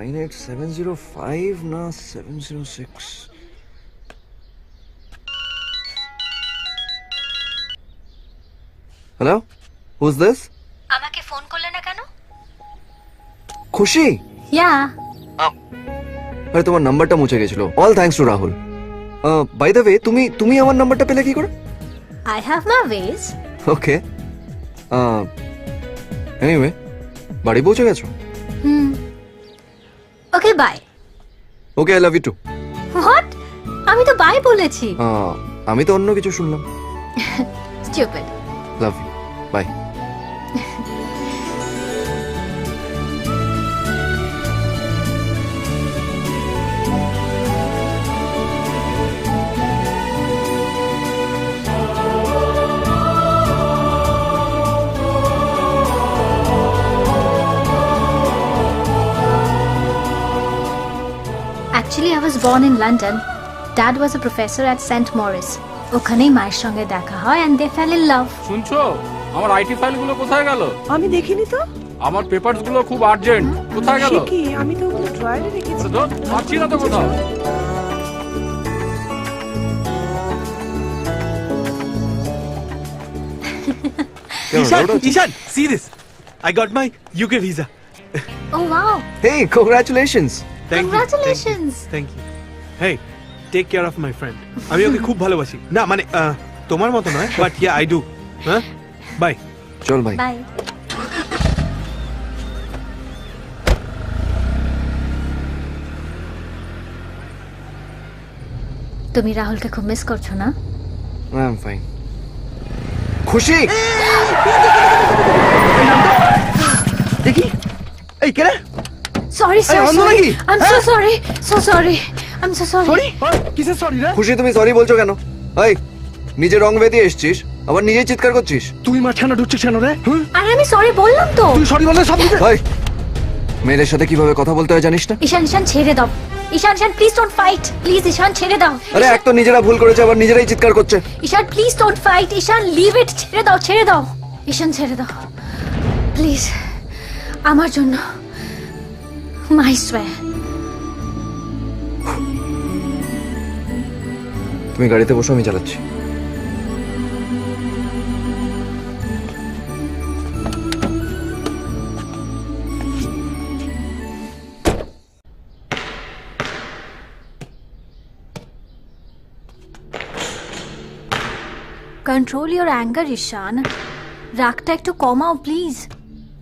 Nine eight seven zero five না seven zero six hello who's this আমাকে phone করলে না কেন? খুশি? ইয়া। আরে তোমার নাম্বারটা মুছে গেছিল। All thanks to Rahul by the way তুমি তুমি আমার নাম্বারটা পেলে কি করে? I have my ways okay anyway বাড়ি পৌঁছে গেছো? হুম। Okay bye okay I love you too what আমি তো বাই বলেছি। আমি তো অন্য কিছু শুনলাম। Stupid love you bye born in London dad was a professor at Saint Morris ওখানেই মায়ের সঙ্গে দেখা হয় and they fell in love শুনছো? আমার আইটি ফাইলগুলো কোথায় গেল? আমি দেখিনি তো। আমার পেপারসগুলো খুব আর্জেন্ট কোথায় গেল? কি? আমি তো ওগুলো ড্রয়ারে রেখেছি। ধুর, পাচ্ছি না তো কোথাও। Ishan, Ishan, see this. I got my UK visa. O wow hey congratulations Thank you. Congratulations. Thank you. Hey, take care of my friend. আমি ওকে খুব ভালোবাসি। না মানে তোমার মতো নয় বাট ইয়া আই ডু হ্যাঁ? বাই চল ভাই বাই তুমি রাহুলকে খুব মিস করছ না? আই এম ফাইন খুশি? দেখি। এই কেন sorry sorry sorry I am so sorry so sorry I am so sorry কিসের সরি রে? খুশি তুমি সরি বলছো কেন? এই নিজে রং বেঁধে এসছিস আবার নিজে চিৎকার করছিস। তুই মাঝখানে ঢুকছিস কেন রে? আরে আমি সরি বললাম তো। তুই সরি বলে সব দিতে? এই মেয়েদের সাথে কীভাবে কথা বলতে হয় জানিস না? ঈশান ঈশান ছেড়ে দাও। Ishan Ishan please don't fight please Ishan ছেড়ে দাও। আরে এক তো নিজেরা ভুল করেছে আবার নিজেরাই চিৎকার করছে। Ishan please don't fight Ishan leave it ছেড়ে দাও ছেড়ে দাও। ঈশান ছেড়ে দাও। প্লিজ আমার জন্য মাই সোয়ার তুমি গাড়িতে বসো আমি চালাচ্ছি। কন্ট্রোল ইউর অ্যাঙ্গার ঈশান রাগটা একটু কমাও please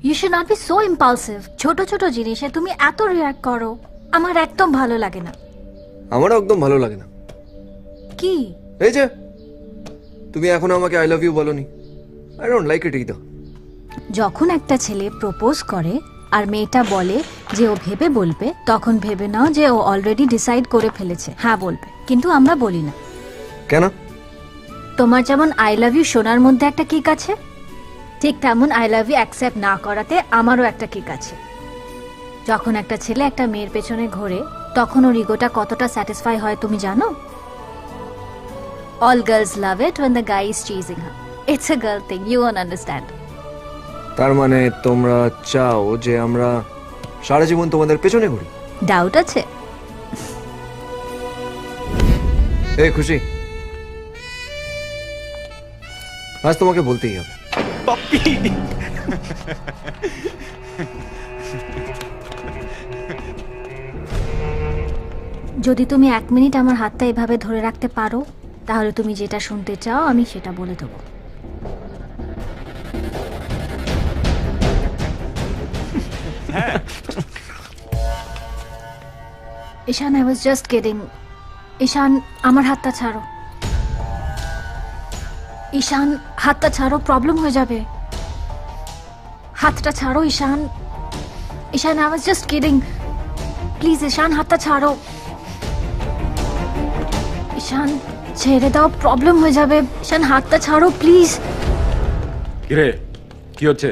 you should not be so impulsive ছোট ছোট জিনিসে তুমি এত রিয়াক্ট করো আমার একদম ভালো লাগে না। আমারও একদম ভালো লাগে না। কি? এই যে তুমি এখনও আমাকে আই লাভ ইউ বলনি। I don't like it either যখন একটা ছেলে প্রপোজ করে আর মেয়েটা বলে যে ও ভেবে বলবে তখন ভেবে নাও যে ও অলরেডি ডিসাইড করে ফেলেছে। হ্যাঁ বলবে। কিন্তু আমরা বলি না। কেন? তোমার যেমন আই লাভ ইউ শোনার মধ্যে একটা কিক আছে ঠিক তেমন আই লাভ ইউ অ্যাকসেপ্ট না করাতে আমারও একটা কিক আছে। যখন একটা ছেলে একটা মেয়ের পেছনে ঘোরে তখন ওর ইগোটা কতটা স্যাটিসফাই হয় তুমি জানো? All girls love it when the guy is chasing her it's a girl thing you won understand তার মানে তোমরা চাও যে আমরা সারা জীবন তোমাদের পেছনে ঘুরি? ডাউট আছে। এই খুশি? আজ তোমাকে বলতেই হবে। পপি যদি তুমি এক মিনিট আমার হাতটা এভাবে ধরে রাখতে পারো তাহলে তুমি যেটা শুনতে চাও আমি সেটা বলে দেবো। Ishan I was just getting Ishan আমার হাতটা ছাড়ো। ঈশান হাতটা ছাড়ো প্রবলেম হয়ে যাবে। হাতটা ছাড়ো Ishan. Ishan I was just getting please Ishan হাতটা ছাড়ো। ঈশান ছেড়ে দাও প্রবলেম হয়ে যাবে। শান হাতটা ছাড়ো প্লিজ কিরে কি হচ্ছে?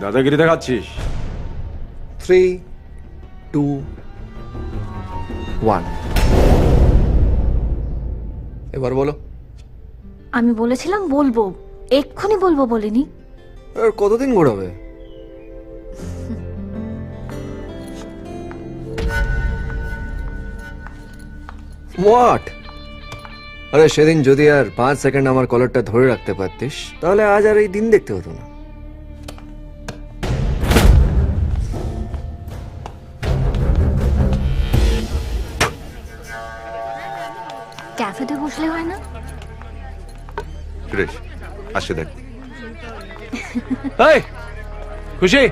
দাদাগিরি দেখাচ্ছিস? থ্রি টু ওয়ান এবার বলো। আমি বলেছিলাম বলব। এক্ষুনি বলব বলিনি। কতদিন ঘোরাবে? হোয়াট আরে সেদিন যদি আর পাঁচ সেকেন্ড আমার কলারটা ধরে রাখতে পারতিস তাহলে আজ আর এই দিন দেখতে হতো না। ক্যাফেতে বসলে হয় না? সুরেশ আসছে দেখ। খুশি?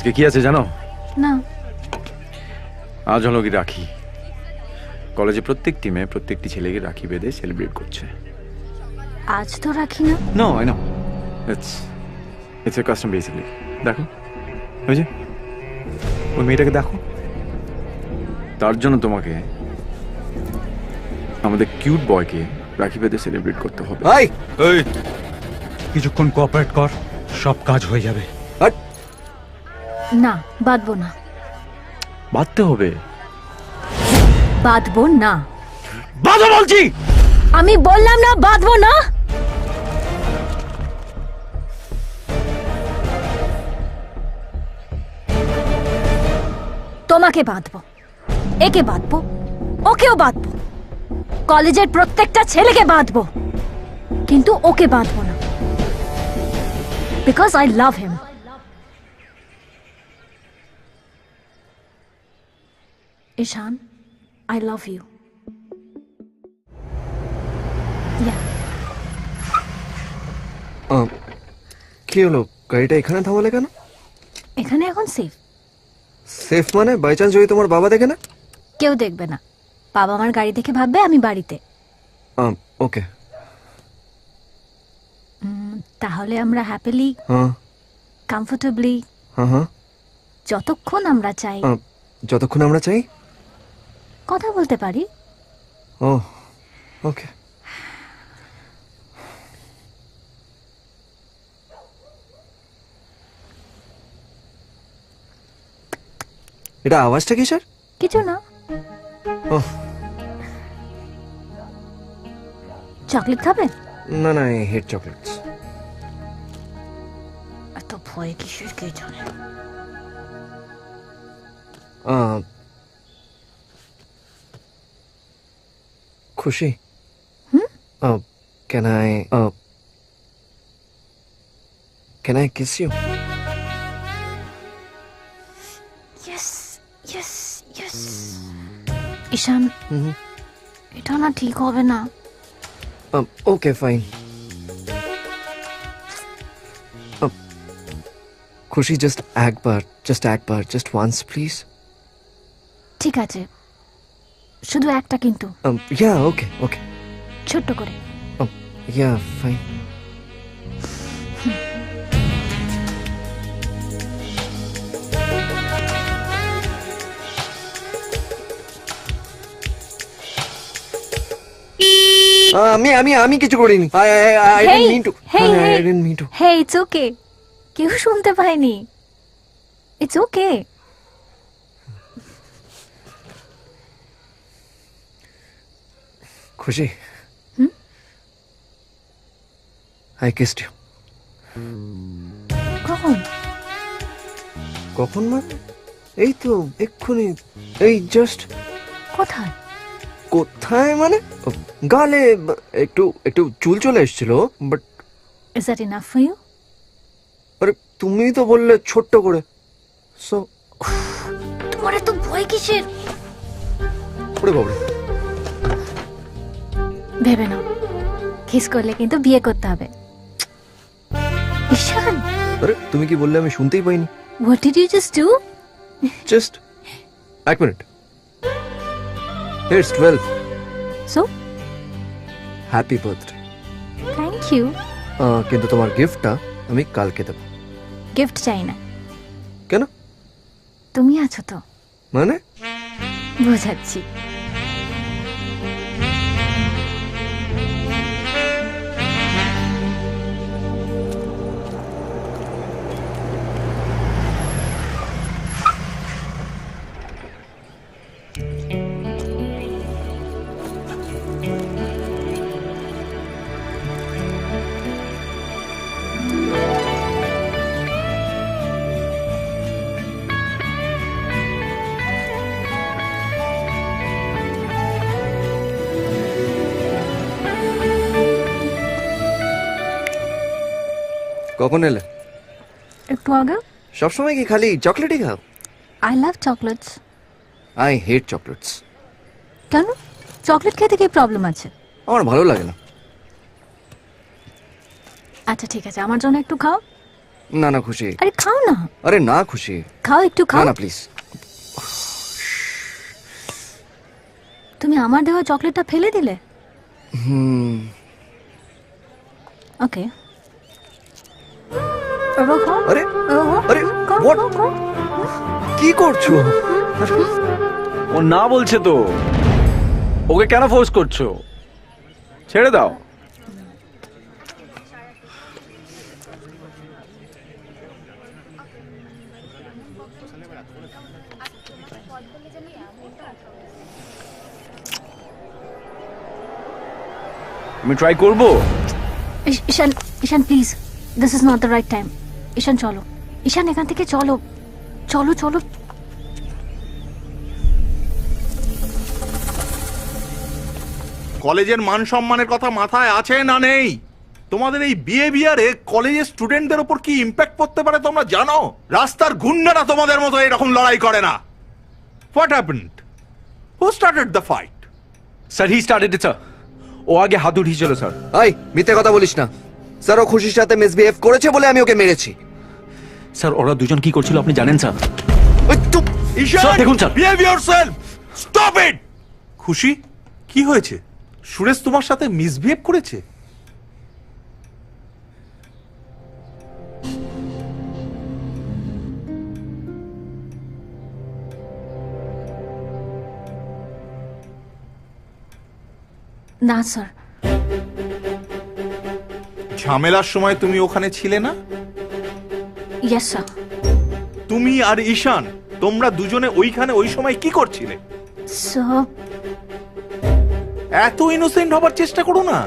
আজকে কি আছে জানো? না। আজ হলো কি রাখি। কলেজে প্রত্যেক টিমে প্রত্যেকটি ছেলেকে রাখি বেঁধে সেলিব্রেট করছে। আজ তো রাখি না। No I know it's it's a custom basically দেখো। ওই যে ওই মেয়েটাকে দেখো। তার জন্য তোমাকে আমাদের কিউট বয়কে রাখি বেঁধে সেলিব্রেট করতে হবে। কিছুক্ষণ কোঅপারেট কর সব কাজ হয়ে যাবে। না বাঁধবো না। বাঁধতে হবে? বাঁধবো না। বাঁধো বলছি! আমি বললাম না বাঁধবো না। তোমাকে বাঁধবো একে বাঁধবো ওকেও বাঁধবো। কলেজের প্রত্যেকটা ছেলেকে বাঁধবো কিন্তু ওকে বাঁধবো না। Because I love him Ishan I love you yeah ah, কি হলো? গাড়িটা এখানে থামালে কেন? এখানে এখন সেফ সেফ মানে? বাই চান্স যদি তোমার বাবা দেখে না? কেউ দেখবে না। বাবা আমার গাড়ি দেখে ভাববে আমি বাড়িতে। ওকে উম, তাহলে আমরা হ্যাপিলি হ্যাঁ কমফোর্টেবলি হ্যাঁ যতক্ষণ আমরা চাই। যতক্ষণ আমরা চাই? কথা বলতে পারি? ও ওকে এটা আওয়াজটা কি স্যার? কিছু না। ও চকলেট খাবে না না হেড চকলেটস। এত ভয় কিসের কে জানে? Khushi can I can I kiss you yes yes yes Ishan এটা না ঠিক হবে না ওকে ফাইন খুশি জাস্ট একবার জাস্ট একবার জাস্ট ওয়ান্স প্লিজ ঠিক আছে শুধু একটা কিন্তু। ইয়া ওকে ওকে ছোট্ট করে। ইয়া ফাইন আমি আমি আমি কিছু করিনি। I didn't mean to I didn't mean to hey it's okay কেউ শুনতে পায়নি। ইটস ওকে খুশি? আই কিসড ইউ কখন? কখন মানে? এই তো এক্ষুনি এই জাস্ট কোথায়? কোথায় মানে? গালে একটু একটু চুল চলে এসেছিল but is that enough for you আরে তুমি তো বললে ছোট্ট করে। সো তোমার এত ভয় কিসের? ওরে বাবরে ভেবে নাও। কিস করলে কিন্তু বিয়ে করতে হবে। ঈশান। আরে তুমি কি বললে আমি শুনতেই পাইনি? What did you just do just এক minute it's twelve so happy birthday thank you কিন্তু তোমার গিফটটা আমি কালকে দেবো। গিফট চাই না। কেন? তুমি আছো তো। মানে? বোঝাচ্ছি। কখন এলে? একটু আগে। সবসময় কি খালি চকলেটই খাও? I love chocolates I hate chocolates কেন? চকলেট খেতে কি প্রবলেম আছে? আমার ভালো লাগে না। আচ্ছা ঠিক আছে আমার জন্য একটু খাও। না না খুশি। আরে খাও না। আরে না খুশি। খাও একটু খাও। না প্লিজ তুমি আমার দেওয়া চকলেটটা ফেলে দিলে? হুম। ওকে আরে আরে খাও। কি করছ? ও না বলছে তো। ওকে কেন ফোর্স করছ? ছেড়ে দাও। আমি ট্রাই করব? Ishan Ishan please this is not the right time Ishan চলো। ঈশান এখান থেকে চলো। চলো চলো। কলেজের মান সম্মানের কথা মাথায় আছে না নেই? তোমাদের এই বিহেভিয়ারে কলেজের স্টুডেন্টদের ওপর কি ইম্প্যাক্ট পড়তে পারে তোমরা জানো? রাস্তার গুন্ডারা তোমাদের মতো এরকম লড়াই করে না। What happened who started the fight sir he started it sir ও আগে হাত উঠিয়েছিল স্যার আই মিথ্যে কথা বলিস না। স্যার ও খুশির সাথে মিসবিহেভ করেছে বলে আমি ওকে মেরেছি। স্যার ওরা দুজন কি করছিল আপনি জানেন স্যার? ঈশান স্যার, দেখুন, sir. Behave yourself stop it Khushi? কি হয়েছে? সুরেশ তোমার সাথে মিসবিহেভ করেছে? না স্যার। ঝামেলার সময় তুমি ওখানে ছিলে না? ইয়েস স্যার তুমি আর ঈশান তোমরা দুজনে ওইখানে ওই সময় কি করছিলে? স্যার এত ইনোসেন্ট হবার চেষ্টা করো না।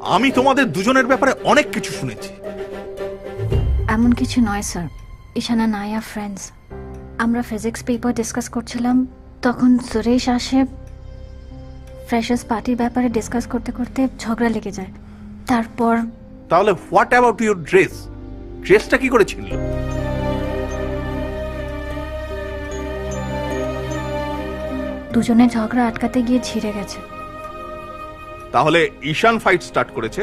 আমি তোমাদের দুজনের ব্যাপারে অনেক কিছু শুনেছি। এমন কিছু নয় স্যার ঈশানা নায়া ফ্রেন্ডস আমরা ফিজিক্স পেপার ডিসকাস করছিলাম তখন সুরেশ আসে ফ্রেশার্স পার্টির ব্যাপারে ডিসকাস করতে করতে ঝগড়া লেগে যায়। তারপর তাহলে হোয়াট অ্যাবাউট ইউর ড্রেস ড্রেসটা কি করে ছিল দুজনে ঝগড়া আটকাতে গিয়ে ছিঁড়ে গেছে। তাহলে ঈশান ফাইট স্টার্ট করেছে?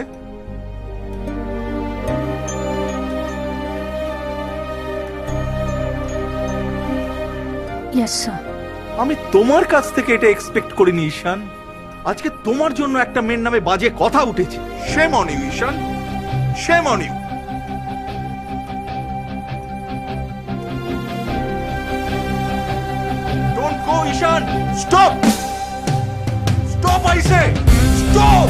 আমি তোমার কাছ থেকে এটা এক্সপেক্ট করিনি ঈশান। আজকে তোমার জন্য একটা মেয়ের নামে বাজে কথা উঠেছে। Say you Ishan. Shame on you don't go Ishan stop stop I say stop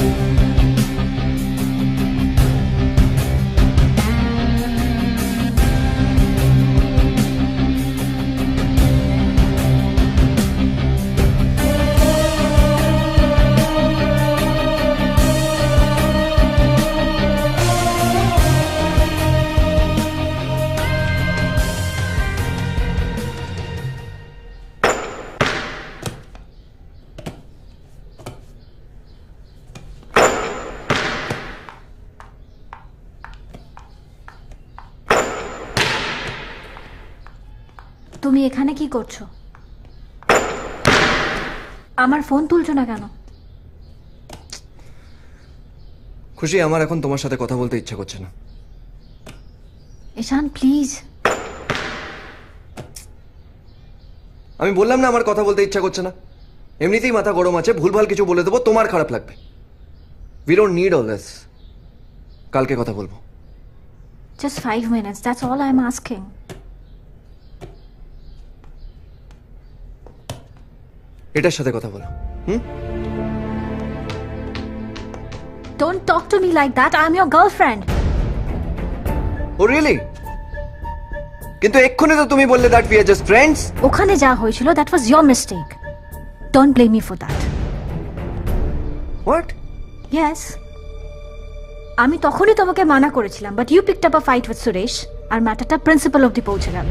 করছ? আমার ফোন তুলছো না কেন? খুশি আমার এখন তোমার সাথে কথা বলতে ইচ্ছা করছে না। ঈশান প্লিজ। আমি বললাম না আমার কথা বলতে ইচ্ছা করছে না। এমনিতেই মাথা গরম আছে ভুলভাল কিছু বলে দেবো তোমার খারাপ লাগবে। We don't need all this কালকে কথা বলব। Just five minutes that's all I am asking এটার সাথে কথা বলো। হুম? Talk to me like that I am your girlfriend oh really কিন্তু এক্ষুনি তো তুমি বললে that we are just friends ওখানে যা হয়েছিল that was your mistake don't blame me for that what yes আমি তখনই তোমাকে মানা করেছিলাম but you picked up a fight with Suresh আর ম্যাটারটা প্রিন্সিপাল অব্দি পৌঁছে গেল।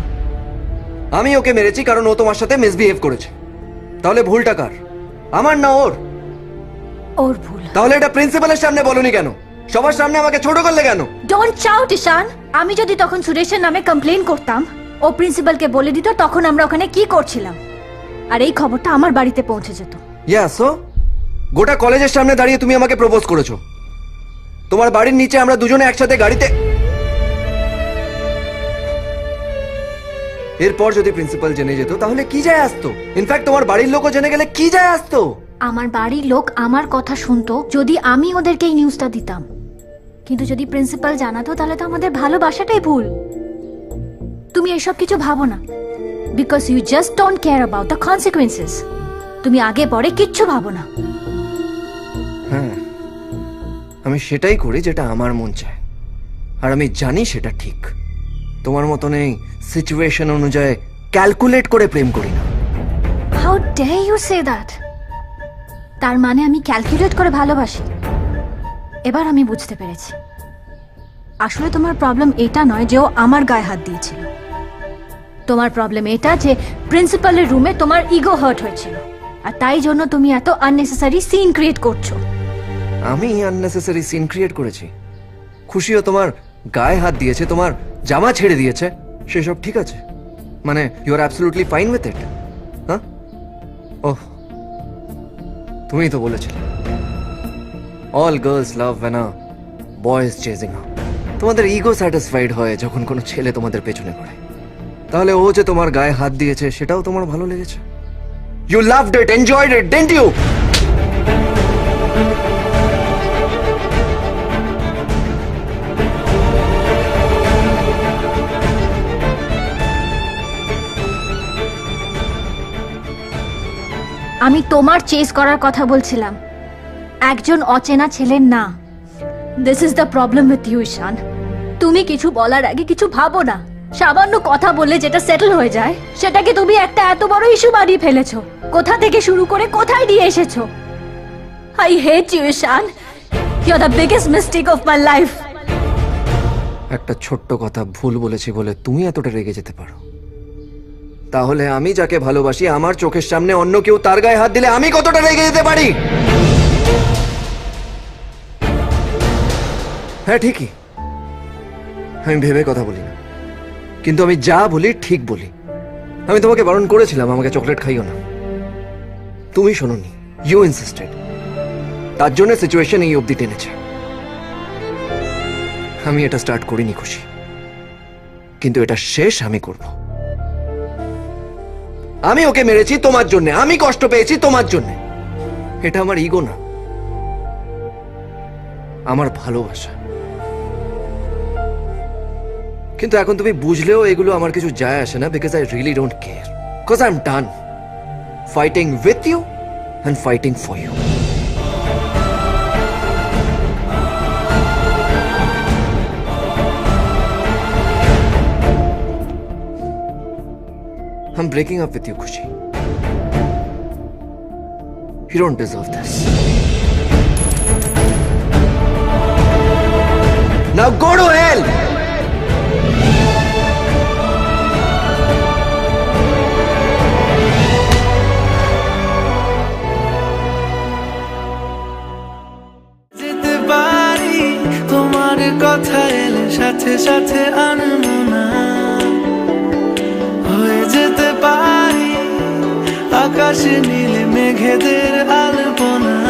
আমি ওকে মেরেছি কারণ ও তোমার সাথে মিসবিহেভ করেছে। তাহলে ভুলটা কার? আমার না ওর? ওর ভুল। তাহলে এটা প্রিন্সিপালের সামনে বলনি কেন? সবার সামনে আমাকে ছোট করলে কেন? Don't shout Ishan. আমি যদি তখন সুরেশের নামে কমপ্লেন করতাম ও প্রিন্সিপালকে বলে দিত তখন আমরা ওখানে কি করছিলাম? আর এই খবরটা আমার বাড়িতে পৌঁছে যেত। ইয়া সো গোটা কলেজের সামনে দাঁড়িয়ে তুমি আমাকে প্রপোজ করেছ। তোমার বাড়ির নিচে আমরা দুজনে একসাথে গাড়িতে এরপর যদি প্রিন্সিপাল জেনে যেত তাহলে কি যায় আসতো? ইনফ্যাক্ট তোমার বাড়ির লোকও জেনে গেলে কি যায় আসতো? আমার বাড়ির লোক আমার কথা শুনতো যদি আমি ওদেরকে এই নিউজটা দিতাম। কিন্তু যদি প্রিন্সিপাল জানাতো তাহলে তো আমাদের ভালোবাসাটাই ভুল। তুমি এসব কিছু ভাবো না। Because you just don't care about the consequences তুমি আগে পরে কিচ্ছু ভাবো না। হ্যাঁ আমি সেটাই করি যেটা আমার মন চায়। আর আমি জানি সেটা ঠিক। তোমার মতন এই সিচুয়েশন অনুযায়ী ক্যালকুলেট করে প্রেম করি না। How dare you say that তার মানে আমি ক্যালকুলেট করে ভালোবাসি। এবার আমি বুঝতে পেরেছি। আসলে তোমার প্রবলেম এটা নয় যে ও আমার গায়ে হাত দিয়েছিল। তোমার প্রবলেম এটা যে প্রিন্সিপালের রুমে তোমার ইগো হার্ট হয়েছিল। আর তাই জন্য তুমি এত আননেসেসারি সিন ক্রিয়েট করছ। আমি আননেসেসারি সিন ক্রিয়েট করেছি। খুশিও তোমার গায়ে হাত দিয়েছে, তোমার জামা ছেড়ে দিয়েছে, সেসব ঠিক আছে? মানে you are absolutely fine with it হ্যাঁ ওহ তুমিই তো বলেছিলে। All girls love when boys chasing তোমাদের ইগো স্যাটিসফাইড হয় যখন কোনো ছেলে তোমাদের পেছনে পড়ে। তাহলে ও যে তোমার গায়ে হাত দিয়েছে, সেটাও তোমার ভালো লেগেছে। You loved it enjoyed it didn't you আমি তোমার চেস করার কথা বলছিলাম। একজন অচেনা ছেলের না। This is the problem with you Ishan. তুমি কিছু বলার আগে কিছু ভাবো না। সামান্য কথা বললে যেটা সেটেল হয়ে যায়, সেটাকে তুমি একটা এত বড় ইস্যু বানিয়ে ফেলেছো। কোথা থেকে শুরু করে কোথায় নিয়ে এসেছ? I hate you Ishan. You are the biggest mistake of my life একটা ছোট্ট কথা ভুল বলেছি বলে তুমি এতটা রেগে যেতে পারো। তাহলে আমি যাকে ভালোবাসি, আমার চোখের সামনে অন্য কেউ তার গায়ে হাত দিলে আমি কতটা রেগে যেতে পারি? হ্যাঁ ঠিকই। আমি ভেবে কথা বলি না। কিন্তু আমি যা বলি, ঠিক বলি। আমি তোমাকে বারণ করেছিলাম, আমাকে চকলেট খাইও না। তুমি শোনোনি ইউ ইনসিস্টেড তার জন্য সিচুয়েশন এই অবধি টেনেছে। আমি এটা স্টার্ট করিনি খুশি। কিন্তু এটা শেষ আমি করব। আমি ওকে মেরেছি তোমার জন্য। আমি কষ্ট পেয়েছি তোমার জন্য। এটা আমার ইগো না। আমার ভালোবাসা। কিন্তু এখন তুমি বুঝলেও এগুলো আমার কিছু যায় আসে না because I really don't care because I am done fighting with you and fighting for you I'm breaking up with you, Kushi. You don't deserve this. Now go to hell! কথা এলে সাথে সাথে আনমনা পারি। আকাশে নীল মেঘেদের আলপনা।